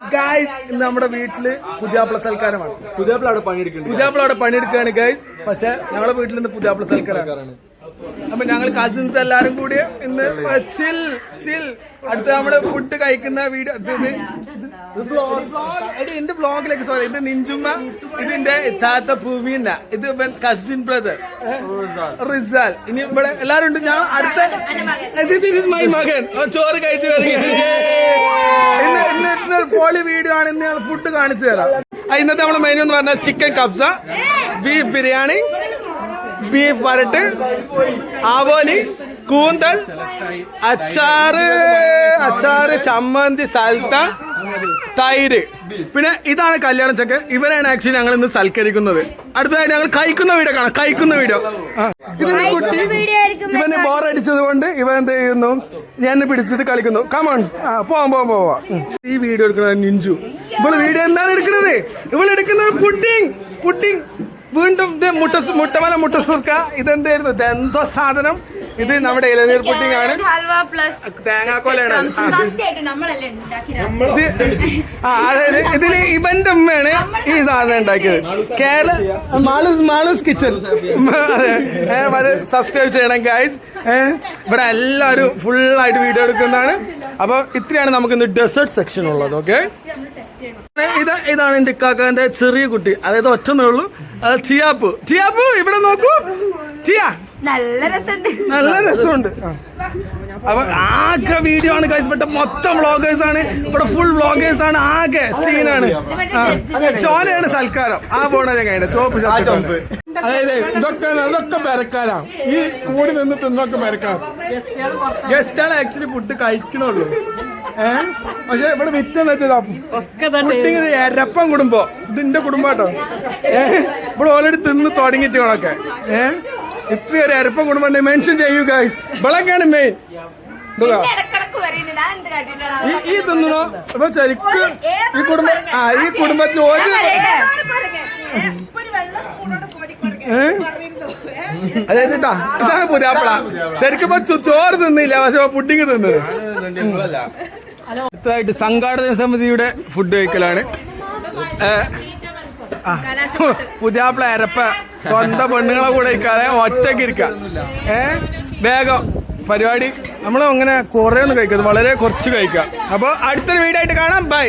Guys ഇന്ന് നമ്മുടെ വീട്ടിൽ പുതിയാപ്പിള സൽക്കാരമാണ് പുതിയാപ്പിള അവിടെ പണിയെടുക്കുന്നു പുതിയാപ്പിള അവിടെ പണിയെടുക്കുകയാണ് ഗൈസ് പക്ഷെ ഞങ്ങളുടെ വീട്ടിൽ നിന്ന് പുതിയാപ്പിള സൽക്കാരമാണ് അപ്പൊ ഞങ്ങൾ കസിൻസ് എല്ലാരും കൂടി ഇന്ന് ചിൽ ചിൽ അടുത്ത നമ്മൾ ഫുഡ് കഴിക്കുന്ന വീഡിയോ എന്റെ ബ്ലോഗിലേക്ക് സോറി ഇത് നിഞ്ചുമ്മ ഇതിന്റെ താത്ത പൂവീന. ഇത് കസിൻ ബ്രദർ റിസാൽ. ഇനി ഇവിടെ എല്ലാരും ഉണ്ട് ഞാൻ അടുത്ത മൈ മകൻ. ചോറ് കഴിച്ചു വരികയാണ്. പോളി വീഡിയോ ആണ് ഇന്ന് ഫുഡ് കാണിച്ചു തരാം. ഇന്നത്തെ നമ്മുടെ മെനു എന്ന് പറഞ്ഞാൽ ചിക്കൻ കബ്സ ബീഫ് ബിരിയാണി ബീഫ് വരട്ട് ആവോലി കൂന്തൽ അച്ചാറ് അച്ചാറ് ചമ്മന്തി സൽത്ത തൈര്. പിന്നെ ഇതാണ് കല്യാണ ചക്കൻ ഇവരാണ് ആക്ച്വലി ഞങ്ങൾ ഇന്ന് സൽക്കരിക്കുന്നത്. അടുത്തതായി ഞങ്ങൾ കഴിക്കുന്ന വീഡിയോ കാണാം. കഴിക്കുന്ന വീഡിയോ. ഇതിന് കുട്ടി ഇവന് ബോറടിച്ചത് കൊണ്ട് ഇവൻ എന്ത് ചെയ്യുന്നു? ഞാൻ പിടിച്ചിട്ട് കളിക്കുന്നു. കമൺ ആ പോവാം പോവാം പോവാം. ഈ വീഡിയോ എടുക്കുന്നത് നിഞ്ചു. ഇവൾ വീഡിയോ എന്താണ് എടുക്കുന്നത്? ഇവളെടുക്കുന്നത് പുഡിങ്. പുഡിങ്. വീണ്ടും ഇത് മുട്ട മുട്ടമല മുട്ടസുർക്ക ഇതെന്തായിരുന്നു? ഇത് എന്തോ സാധനം. ഇത് നമ്മുടെ ഇലനീർ പുട്ടിംഗ് ആണ്. തേങ്ങാക്കോലാണ് ആ. അതായത് ഇതിൽ ഇവന്റെ അമ്മയാണ് ഈ സാധനം ഉണ്ടാക്കിയത്. കേരള മാളൂസ് മാളൂസ് കിച്ചൺ. അതെ. സബ്സ്ക്രൈബ് ചെയ്യണം ഗൈസ് ഇവിടെ എല്ലാവരും ഫുൾ ആയിട്ട് വീഡിയോ എടുക്കുന്നതാണ്. അപ്പൊ ഇത്രയാണ് നമുക്ക് ഇന്ന് ഡെസേർട്ട് സെക്ഷൻ ഉള്ളത് ഓക്കെ ഇത് ഇതാണ് എന്റെ ഇക്കാക്കാന്റെ ചെറിയ കുട്ടി. അതായത് ഒറ്റ ഉള്ളൂ അത് ടിയാപ്പ്. ടിയാപ്പു ഇവിടെ നോക്കൂ. ടിയ. നല്ല രസമുണ്ട്. നല്ല രസമുണ്ട്. ആ. അപ്പൊ ആകെ വീഡിയോ ആണ് കഴിച്ചപ്പെട്ട മൊത്തം വ്ളോഗേഴ്സ് ആണ്. ഇവിടെ ഫുൾ വ്ളോഗേഴ്സ് ആണ്. ആകെ സീനാണ് ചോലയാണ് സൽക്കാരം. ആ പോണ ഞാൻ കഴിഞ്ഞ ചോപ്പ് ഷർട്ട് അതായത് ഇതൊക്കെ ഇതൊക്കെ പെരക്കാരാ. ഈ കൂടി നിന്ന് തിന്നൊക്കെ പെരക്കാം. ഗസ്റ്റുകൾ ആക്ച്വലി ഫുഡ് കഴിക്കണുള്ളൂ. ഏ? പക്ഷെ ഇവിടെ വിറ്റെന്ന് വെച്ചതാ കുട്ടിങ്ങനെ എരപ്പം കുടുംബം ഇതിന്റെ കുടുംബാട്ടോ. ഏ ഇവിടെ ഓൾറെഡി തിന്ന് തുടങ്ങിയിട്ട് ഇവളൊക്കെ. ഏ ഇത്രയൊരു എരപ്പം കുടുംബം മെൻഷൻ ചെയ്യൂ ഗൈസ് ഇവളൊക്കെയാണ് മെയിൻ ഈ തിന്നണോ? അപ്പൊ ശരിക്ക് ഈ കുടുംബ ആ ഈ കുടുംബത്തിൽ ഒരു? അതായത് ഇതാ ഇതാണ് പുതിയാപ്പിള. ശരിക്കും ചോറ് തിന്നില്ല പക്ഷെ പുഡിങ് തിന്നത്. അടുത്തതായിട്ട് സംഘാടന സമിതിയുടെ ഫുഡ് കഴിക്കലാണ്. പുതിയാപ്പിള അരപ്പ സ്വന്തം പെണ്ണുങ്ങളെ കൂടെ ഇരിക്കാതെ ഒറ്റയ്ക്ക് ഇരിക്ക. ഏ വേഗം പരിപാടി. നമ്മൾ അങ്ങനെ കുറെ ഒന്നും കഴിക്കരുത് വളരെ കുറച്ച് കഴിക്കാം. അപ്പോൾ അടുത്തൊരു വീടായിട്ട് കാണാം. ബൈ.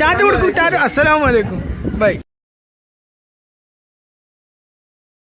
ചാറ്റ് കൊടുക്കും ചാറ്റ്. അസ്സലാമലൈക്കും